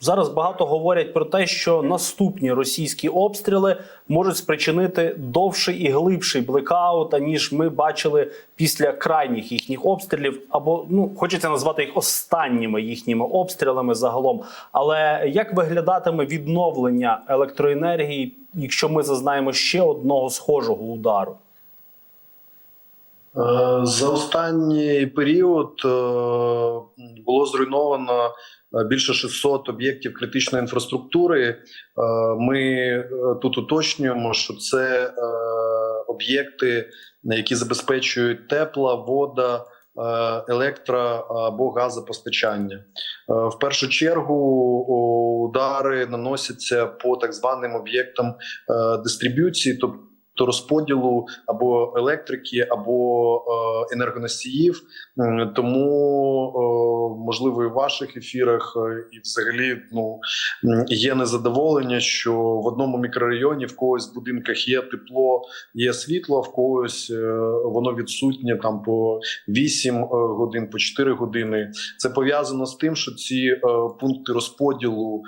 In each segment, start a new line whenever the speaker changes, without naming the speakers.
Зараз багато говорять про те, що наступні російські обстріли можуть спричинити довший і глибший блекаут, ніж ми бачили після крайніх їхніх обстрілів, або ну хочеться назвати їх останніми їхніми обстрілами загалом. Але як виглядатиме відновлення електроенергії, якщо ми зазнаємо ще одного схожого удару?
Е, За останній період е, було зруйновано більше 600 об'єктів критичної інфраструктури. Е, Ми е, тут уточнюємо, що це е, об'єкти, які забезпечують тепла, вода, е, електро або газопостачання. Е, В першу чергу удари наносяться по так званим об'єктам е, дистриб'юції, тобто то розподілу або електрики, або е, енергоносіїв. Тому е, можливо і в ваших ефірах, е, і взагалі ну є незадоволення, що в одному мікрорайоні в когось в будинках є тепло, є світло, а в когось воно відсутнє там по 8 е, годин, по 4 години. Це пов'язано з тим, що ці пункти розподілу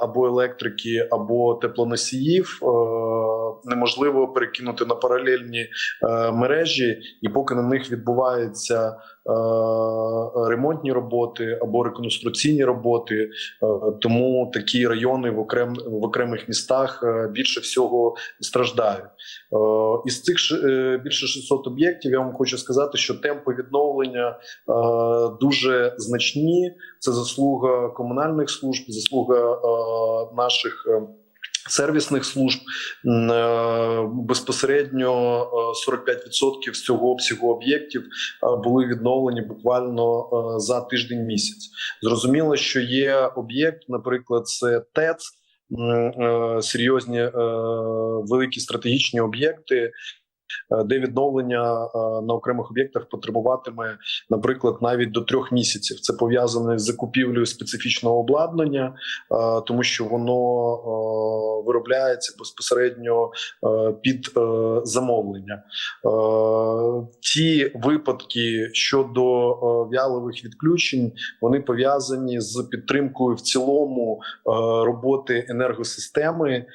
або електрики, або теплоносіїв неможливо перекинути на паралельні е, мережі, і поки на них відбуваються е, ремонтні роботи або реконструкційні роботи, е, тому такі райони в окрем в окремих містах е, більше всього страждають. Е, Із цих е, більше 600 об'єктів я вам хочу сказати, що темпи відновлення е, дуже значні. Це заслуга комунальних служб, заслуга е, наших. Е, Сервісних служб е, безпосередньо е, 45% з цього обсягу об'єктів е, були відновлені буквально е, за тиждень місяць. Зрозуміло, що є об'єкт, наприклад, це ТЕЦ, е, серйозні е, великі стратегічні об'єкти. Е, Де відновлення е, на окремих об'єктах потребуватиме, наприклад, навіть до трьох місяців. Це пов'язане з закупівлею специфічного обладнання, е, тому що воно виробляється безпосередньо під замовлення. Ті випадки щодо вялових відключень вони пов'язані з підтримкою в цілому роботи енергосистеми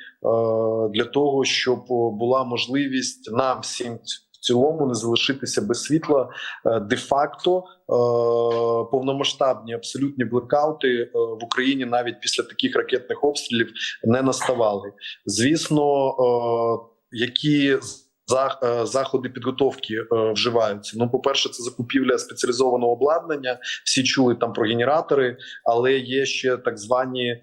для того, щоб була можливість нам всім в цілому не залишитися без світла Е, де-факто е, повномасштабні абсолютні блекаути е, в Україні навіть після таких ракетних обстрілів не наставали. Звісно, е, які е, заходи підготовки е, вживаються. Ну, по перше, це закупівля спеціалізованого обладнання. Всі чули там про генератори, але є ще так звані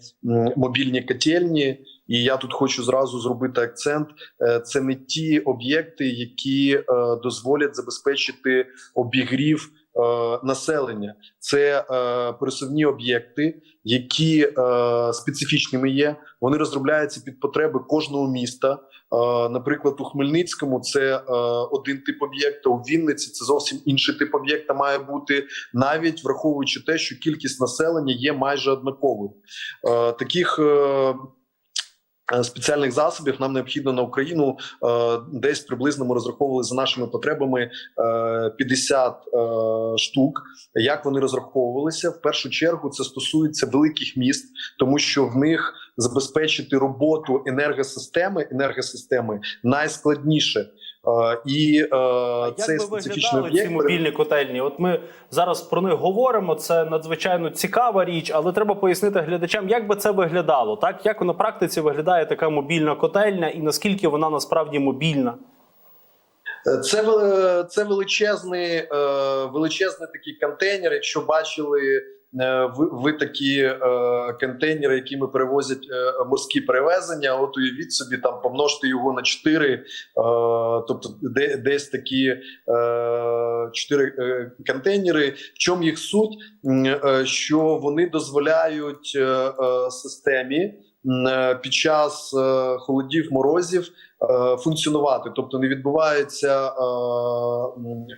мобільні котельні. І я тут хочу зразу зробити акцент: Е, це не ті об'єкти, які е, дозволять забезпечити обігрів е, населення. Це пересувні об'єкти, які специфічними є. Вони розробляються під потреби кожного міста. Наприклад, у Хмельницькому це один тип об'єкта. У Вінниці це зовсім інший тип об'єкта має бути, навіть враховуючи те, що кількість населення є майже однаковою. Таких спеціальних засобів нам необхідно на Україну е, десь приблизно ми розраховували за нашими потребами е, 50 е, штук. Як вони розраховувалися? В першу чергу це стосується великих міст, тому що в них забезпечити роботу енергосистеми енергосистеми найскладніше. Е, І е,
А
цей
як би виглядали ці мобільні котельні? От ми зараз про них говоримо. Це надзвичайно цікава річ, але треба пояснити глядачам, як би це виглядало, так як на практиці виглядає така мобільна котельня, і наскільки вона насправді мобільна.
Це це величезний, е, величезний такий контейнер. Якщо бачили е, ви, ви такі е, контейнери, якими перевозять е, морські перевезення, от уявіть собі, там помножте його на 4, е, тобто де, десь такі е, 4 е, контейнери. В чому їх суть? Е, Що вони дозволяють е, е, системі е, під час е, холодів морозів е, функціонувати, тобто не відбувається е,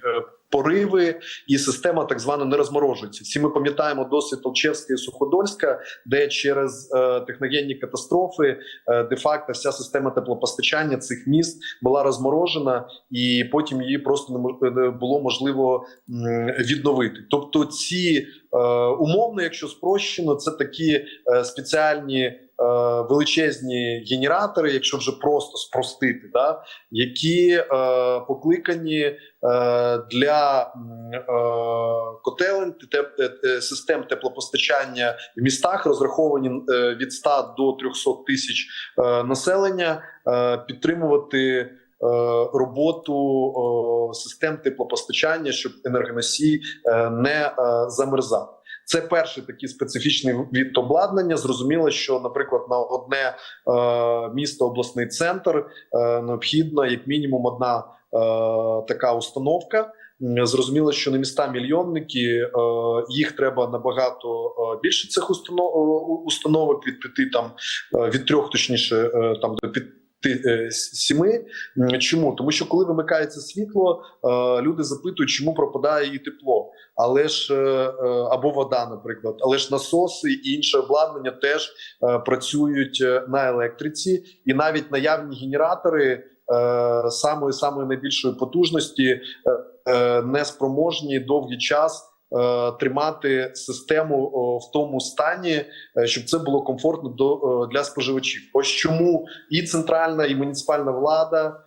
е, пориви, і система так звана не розморожується. Всі ми пам'ятаємо досвід Толчевська і Суходольська, де через е, техногенні катастрофи е, де-факто вся система теплопостачання цих міст була розморожена, і потім її просто не було можливо відновити. Тобто, ці е, умовно, якщо спрощено, це такі е, спеціальні. е, Величезні генератори, якщо вже просто спростити, да, які е, покликані е, для е, котелень теп- е, систем теплопостачання в містах, розраховані е, від 100 до 300 тисяч е, населення, е, підтримувати е, роботу систем теплопостачання, щоб енергоносій е, не е, замерзав. Це перший такий специфічний від обладнання. Зрозуміло, що, наприклад, на одне е, місто, обласний центр е, необхідна як мінімум одна е, така установка. Зрозуміло, що на міста мільйонники е, їх треба набагато е, більше цих е, установок від п'яти там від трьох, точніше, там до е, Сіми чому тому, що коли вимикається світло, люди запитують, чому пропадає і тепло, але ж е, е, або вода, наприклад, але ж насоси і інше обладнання теж е, працюють на електриці, і навіть наявні генератори самої самої найбільшої потужності не спроможні довгий час. Тримати систему в тому стані, щоб це було комфортно до для споживачів. Ось чому і центральна, і муніципальна влада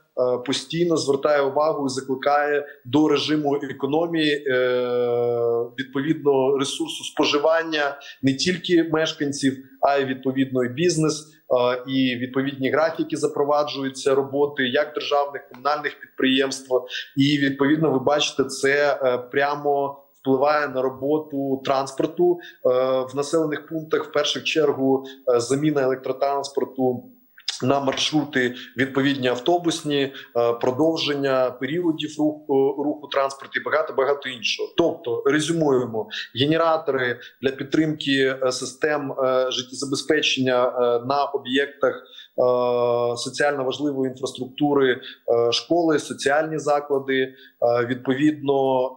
постійно звертає увагу і закликає до режиму економії е, відповідно ресурсу споживання не тільки мешканців, а й відповідно і бізнес. е, І відповідні графіки запроваджуються роботи як державних комунальних підприємств, і відповідно ви бачите це е, прямо впливає на роботу транспорту е, в населених пунктах. В першу чергу е, заміна електротранспорту. На маршрути відповідні автобусні е, продовження періодів руху руху транспорту і багато багато іншого. Тобто резюмуємо генератори для підтримки е, систем е, життєзабезпечення на об'єктах соціально важливої інфраструктури, е, школи, соціальні заклади, е, відповідно е,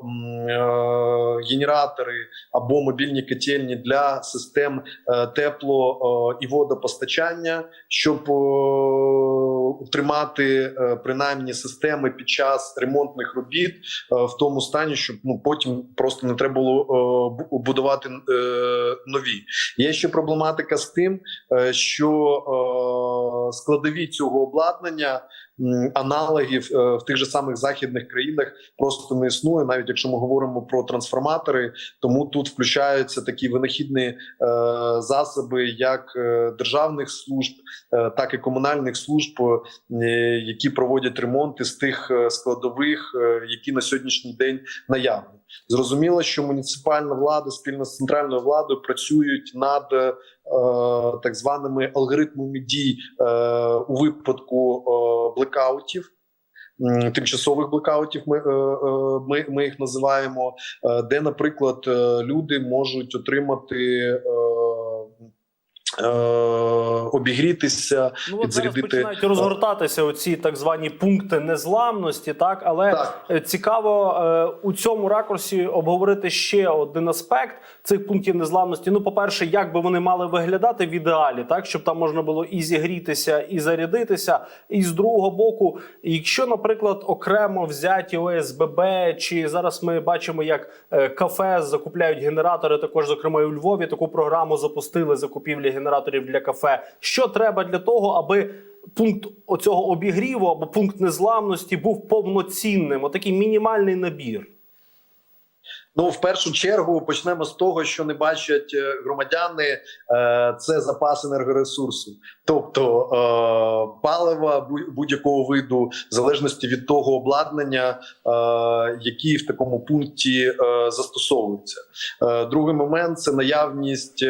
генератори або мобільні котельні для систем е, тепло е, і водопостачання, щоб е, утримати е, принаймні системи під час ремонтних робіт е, в тому стані, щоб ну потім просто не треба було е, будувати е, нові. Є ще проблематика з тим, е, що е, складові цього обладнання аналогів е, в тих же самих західних країнах просто не існує, навіть якщо ми говоримо про трансформатори. Тому тут включаються такі винахідні е, засоби, як е, державних служб, так і комунальних служб, які проводять ремонти з тих складових, які на сьогоднішній день наявні. Зрозуміло, що муніципальна влада спільно з центральною владою працюють над е, так званими алгоритмами дій е, у випадку е, блекаутів. Тимчасових блекаутів ми, е, е, ми, ми їх називаємо, е, де, наприклад, люди можуть отримати обігрітися.
Ну от зараз починають розгортатися оці так звані пункти незламності, так але
Так.
е, цікаво е, у цьому ракурсі обговорити ще один аспект цих пунктів незламності. Ну, по-перше, як би вони мали виглядати в ідеалі, так щоб там можна було і зігрітися, і зарядитися. І з другого боку, якщо, наприклад, окремо взяті ОСББ, чи зараз ми бачимо, як е, кафе закупляють генератори, також зокрема і у Львові таку програму запустили закупівлі генераторів для кафе. Що треба для того, аби пункт оцього обігріву або пункт незламності був повноцінним? Отакий мінімальний набір.
Ну, в першу чергу почнемо з того, що не бачать е, громадяни, е, це запас енергоресурсу, тобто е, палива бу- будь-якого виду, в залежності від того обладнання, які в такому пункті застосовуються. Другий момент це наявність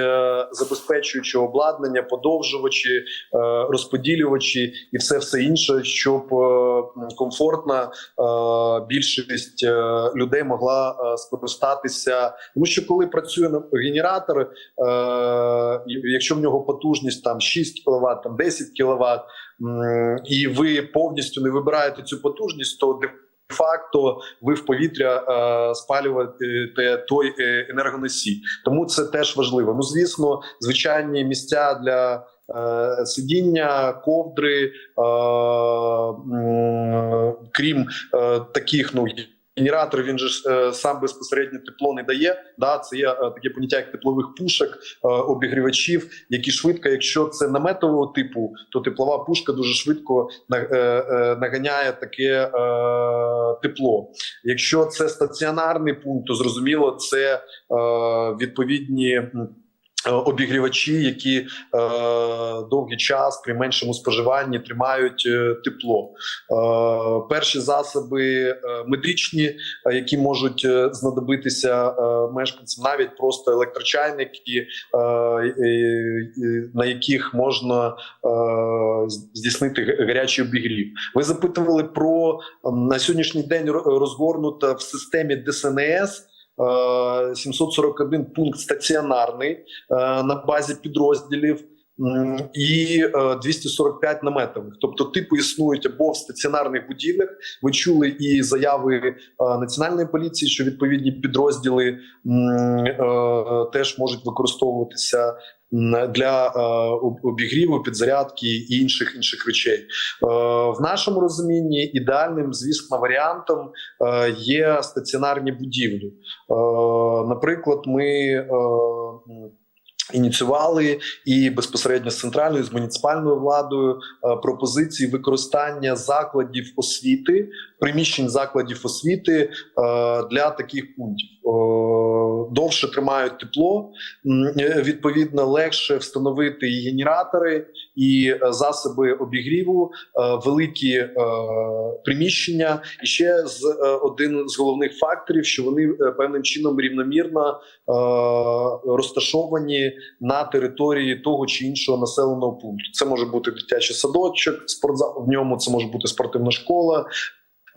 забезпечуючого обладнання, подовжувачі, розподілювачі і все все інше, щоб комфортна більшість людей могла е, скористатися. Тому що коли працює генератор, е, якщо в нього потужність там 6 кВт, там 10 кВт, і ви повністю не вибираєте цю потужність, то де факто ви в повітря е, спалюєте той е, енергоносій. Тому це теж важливо. Ну звісно, звичайні місця для е, сидіння, ковдри, е, крім е, таких, ну. Генератор він же ж е, сам безпосередньо тепло не дає. Да, це є е, таке поняття як теплових пушок, е, обігрівачів, які швидко, якщо це наметового типу, то теплова пушка дуже швидко на- наганяє таке тепло. Якщо це стаціонарний пункт, то зрозуміло, це відповідні. Е, Обігрівачі, які е, довгий час при меншому споживанні тримають е, тепло. Е, перші засоби е, медичні, які можуть знадобитися мешканцям, навіть просто електрочайники, е, на яких можна е, здійснити гарячий обігрів. Ви запитували про на сьогоднішній день розгорнута в системі ДСНС. Е, 741 пункт стаціонарний е, на базі підрозділів і е, 245 наметових. Тобто, типу існують або в стаціонарних будівлях. Ви чули і заяви е, національної поліції, що відповідні підрозділи е, теж можуть використовуватися для е, обігріву, підзарядки і інших інших речей. Е, В нашому розумінні ідеальним, звісно, варіантом е, є стаціонарні будівлі. Наприклад, ми ініціювали і безпосередньо з центральною з муніципальною владою пропозиції використання закладів освіти, приміщень закладів освіти для таких пунктів. Е, Довше тримають тепло, е, відповідно легше встановити і генератори, і е, засоби обігріву, великі приміщення. І ще з один з головних факторів, що вони певним чином рівномірно розташовані на території того чи іншого населеного пункту. Це може бути дитячий садочок, спортзал в ньому це може бути спортивна школа.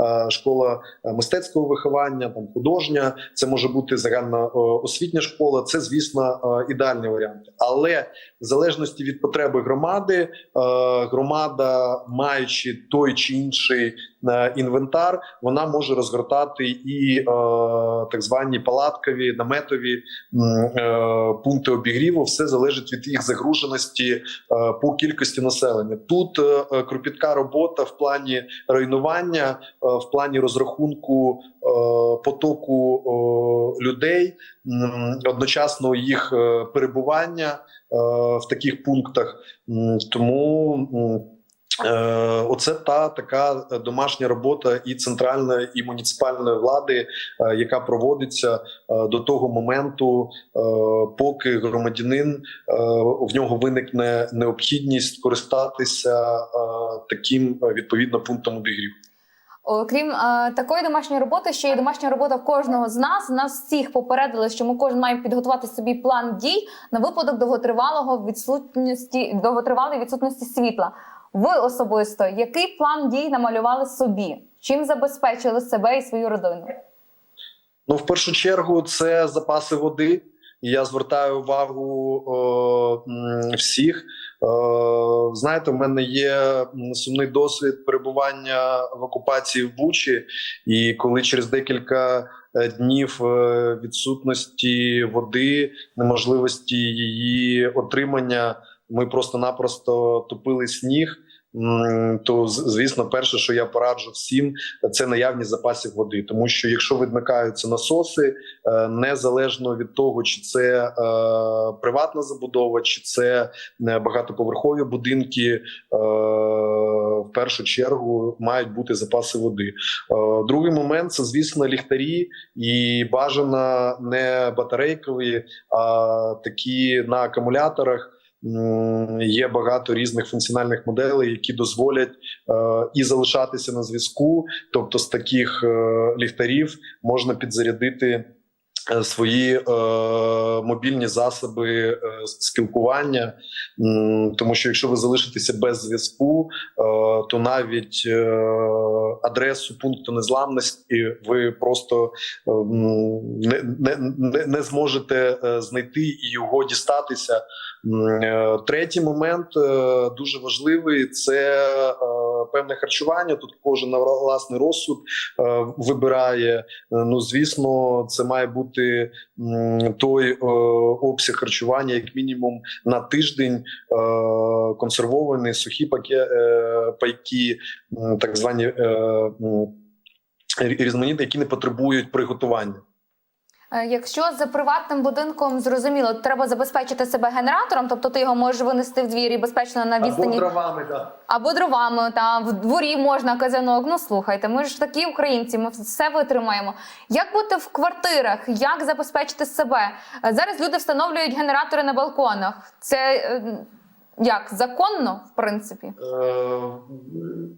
Е, Школа е, мистецького виховання, там художня, це може бути загальна е, освітня школа. Це, звісно, ідеальний ідеальні варіанти. Але в залежності від потреби громади, е, громада, маючи той чи інший е, інвентар, вона може розгортати і е, так звані палаткові, наметові е, пункти обігріву. Все залежить від їх загруженості е, по кількості населення. Тут е, е, кропітка робота в плані руйнування, е, в плані розрахунку е, потоку е, людей, м, одночасно їх е, перебування е, в таких пунктах. Тому Е, Оце та така домашня робота і центральної і муніципальної влади, е, яка проводиться е, до того моменту, е, поки громадянин е, в нього виникне необхідність користатися е, таким е, відповідно пунктом обігріву.
Окрім е, такої домашньої роботи, ще є домашня робота кожного з нас. Нас всіх попередили, що ми кожен маємо підготувати собі план дій на випадок довготривалого відсутності довготривалої відсутності світла. Ви особисто який план дій намалювали собі? Чим забезпечили себе і свою родину?
Ну, в першу чергу, це запаси води. Я звертаю увагу о, всіх. О, знаєте, в мене є сумний досвід перебування в окупації в Бучі, і коли через декілька е, днів е, відсутності води, неможливості її отримання, ми просто-напросто топили сніг. То звісно, перше, що я пораджу всім, це наявність запасів води, тому що якщо вимикаються насоси, е, незалежно від того, чи це е, приватна забудова, чи це е, багатоповерхові будинки, в першу чергу мають бути запаси води. Другий момент це звісно ліхтарі, і бажано не батарейкові, а такі на акумуляторах. Є багато різних функціональних моделей, які дозволять е, і залишатися на зв'язку. Тобто, з таких е, ліхтарів можна підзарядити свої е, мобільні засоби е, спілкування. М, Тому що якщо ви залишитеся без зв'язку, е, то навіть е, адресу пункту незламності ви просто е, не, не, не, не зможете е, знайти і його дістатися. Е, Третій момент е, дуже важливий це е, певне харчування. Тут кожен на власний розсуд е, вибирає. Ну звісно, це має бути той е, обсяг харчування, як мінімум на тиждень. Е, консервовані сухі паке, пайки, так звані м, різноманітні, які не потребують приготування.
Е, Якщо за приватним будинком зрозуміло, треба забезпечити себе генератором, тобто ти його можеш винести в двір і безпечно на відстані
дровами, да.
або дровами, та в дворі можна казанок. Ну слухайте, ми ж такі українці, ми все витримаємо. Як бути в квартирах? Як забезпечити себе? Е, Зараз люди встановлюють генератори на балконах. Це е, як законно, в принципі?
Е,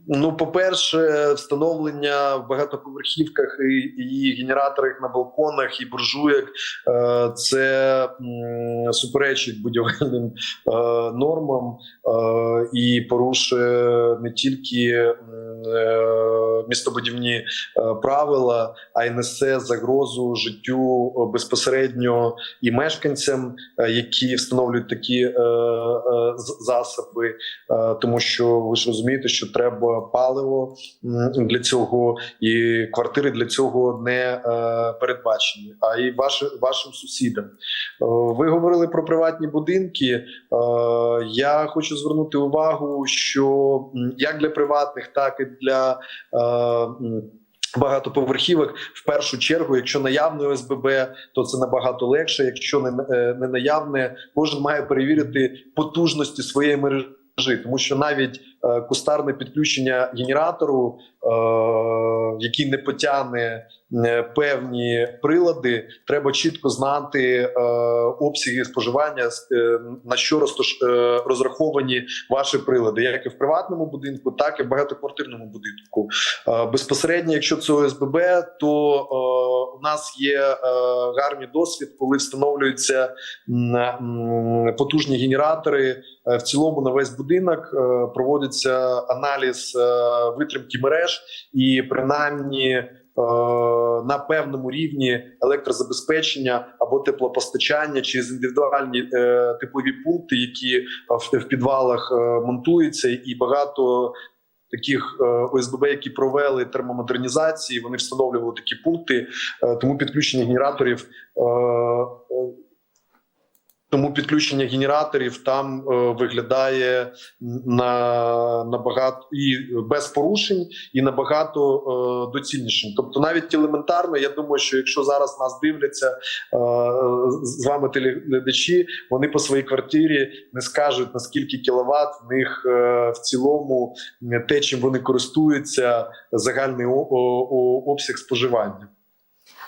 Ну, по-перше, встановлення в багатоповерхівках і, і генераторах на балконах і буржуєк е, це суперечить будівельним е, нормам і порушує не тільки містобудівні е, правила, а й несе загрозу життю е, безпосередньо і мешканцям, е, які встановлюють такі засоби, тому що ви ж розумієте, що треба паливо для цього, і квартири для цього не передбачені, а й ваші, вашим сусідам. Ви говорили про приватні будинки. Я хочу звернути увагу, що як для приватних, так і для багатоповерхівок, в першу чергу, якщо наявне ОСББ, то це набагато легше. Якщо не, е, не наявне, кожен має перевірити потужності своєї мережі. Тому що навіть е, кустарне підключення генератору, е, який не потягне певні прилади, треба чітко знати е, обсяги споживання, е, на що розтош- е, розраховані ваші прилади, як і в приватному будинку, так і в багатоквартирному будинку. Е, Безпосередньо, якщо це ОСББ, то е, у нас є е, гарний досвід, коли встановлюються м, м, потужні генератори. Е, В цілому на весь будинок е, проводиться аналіз е, витримки мереж, і принаймні е, на певному рівні електрозабезпечення або теплопостачання через індивідуальні е, теплові пункти, які е, в, підвалах е, монтуються, і багато таких е, ОСББ, які провели термомодернізації, вони встановлювали такі пункти. Е, Тому підключення генераторів. Тому підключення генераторів там е, виглядає на набагато і без порушень, і набагато е, доцільнішим. Тобто, навіть елементарно, я думаю, що якщо зараз нас дивляться е, з вами телеглядачі, вони по своїй квартирі не скажуть наскільки кіловат в них е, в цілому те, чим вони користуються, загальний о- о- о- обсяг споживання.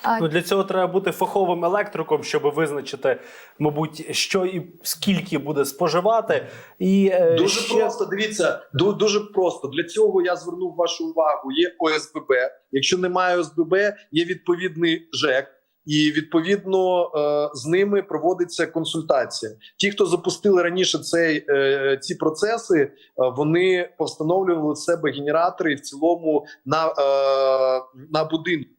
А,
Ну, для цього треба бути фаховим електриком, щоб визначити, мабуть, що і скільки буде споживати. І е,
Дуже
ще...
просто дивіться, дуже просто для цього я звернув вашу увагу. Є ОСББ. Якщо немає ОСББ, є відповідний ЖЕК. І відповідно е, з ними проводиться консультація. Ті, хто запустили раніше цей е, ці процеси, вони повстановлювали в себе генератори в цілому на, на будинку.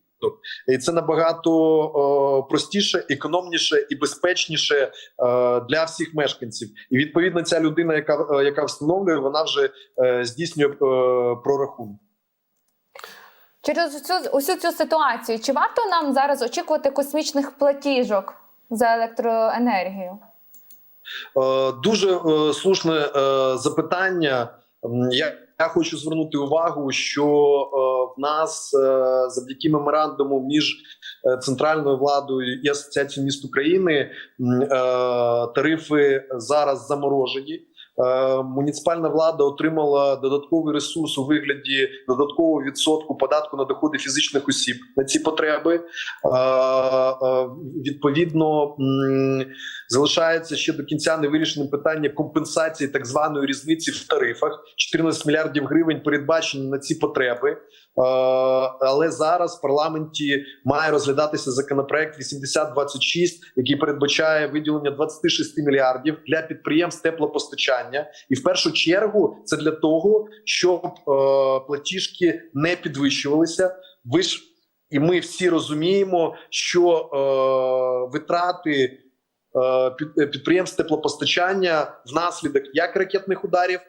І це набагато е, простіше, економніше і безпечніше е, для всіх мешканців. І відповідно ця людина, яка е, яка встановлює, вона вже е, здійснює е, прорахунок.
Через усю, усю цю ситуацію, чи варто нам зараз очікувати космічних платіжок за електроенергію?
Е, Дуже е, слушне е, запитання. Я, я хочу звернути увагу, що е, в нас е, завдяки меморандуму між е, центральною владою і асоціацією міст України тарифи зараз заморожені. Е, Муніципальна влада отримала додатковий ресурс у вигляді додаткового відсотку податку на доходи фізичних осіб на ці потреби. Е, е, Відповідно, залишається ще до кінця невирішеним питання компенсації так званої різниці в тарифах. 14 мільярдів гривень передбачені на ці потреби. Е, Але зараз в парламенті має розглядатися законопроект 8026, який передбачає виділення 26 мільярдів для підприємств теплопостачання, і в першу чергу це для того, щоб е, платіжки не підвищувалися. Ви ж і ми всі розуміємо, що е, витрати е, е, підприємств теплопостачання внаслідок як ракетних ударів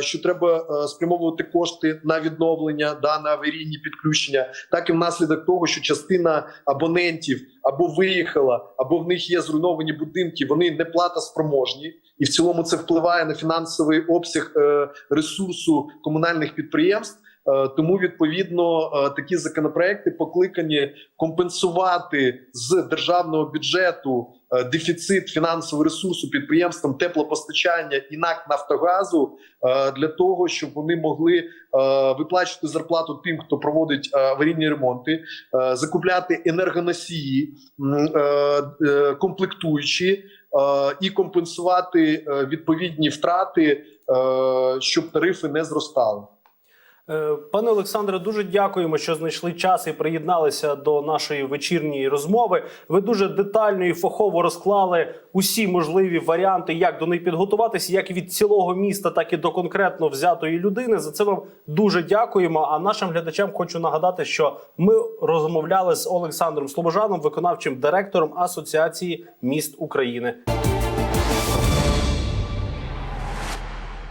що треба е, спрямовувати кошти на відновлення, да, на аварійні підключення, так і внаслідок того, що частина абонентів або виїхала, або в них є зруйновані будинки, вони не платоспроможні, і в цілому це впливає на фінансовий обсяг е, ресурсу комунальних підприємств. Е, Тому відповідно е, такі законопроекти покликані компенсувати з державного бюджету е, дефіцит фінансового ресурсу підприємствам теплопостачання і НАК Нафтогазу для того, щоб вони могли виплачувати зарплату тим, хто проводить аварійні ремонти, закупляти енергоносії, комплектуючі і компенсувати відповідні втрати, щоб тарифи не зростали.
Е, Пане Олександре, дуже дякуємо, що знайшли час і приєдналися до нашої вечірньої розмови. Ви дуже детально і фахово розклали усі можливі варіанти, як до неї підготуватися, як від цілого міста, так і до конкретно взятої людини. За це вам дуже дякуємо. А нашим глядачам хочу нагадати, що ми розмовляли з Олександром Слобожаном, виконавчим директором Асоціації міст України.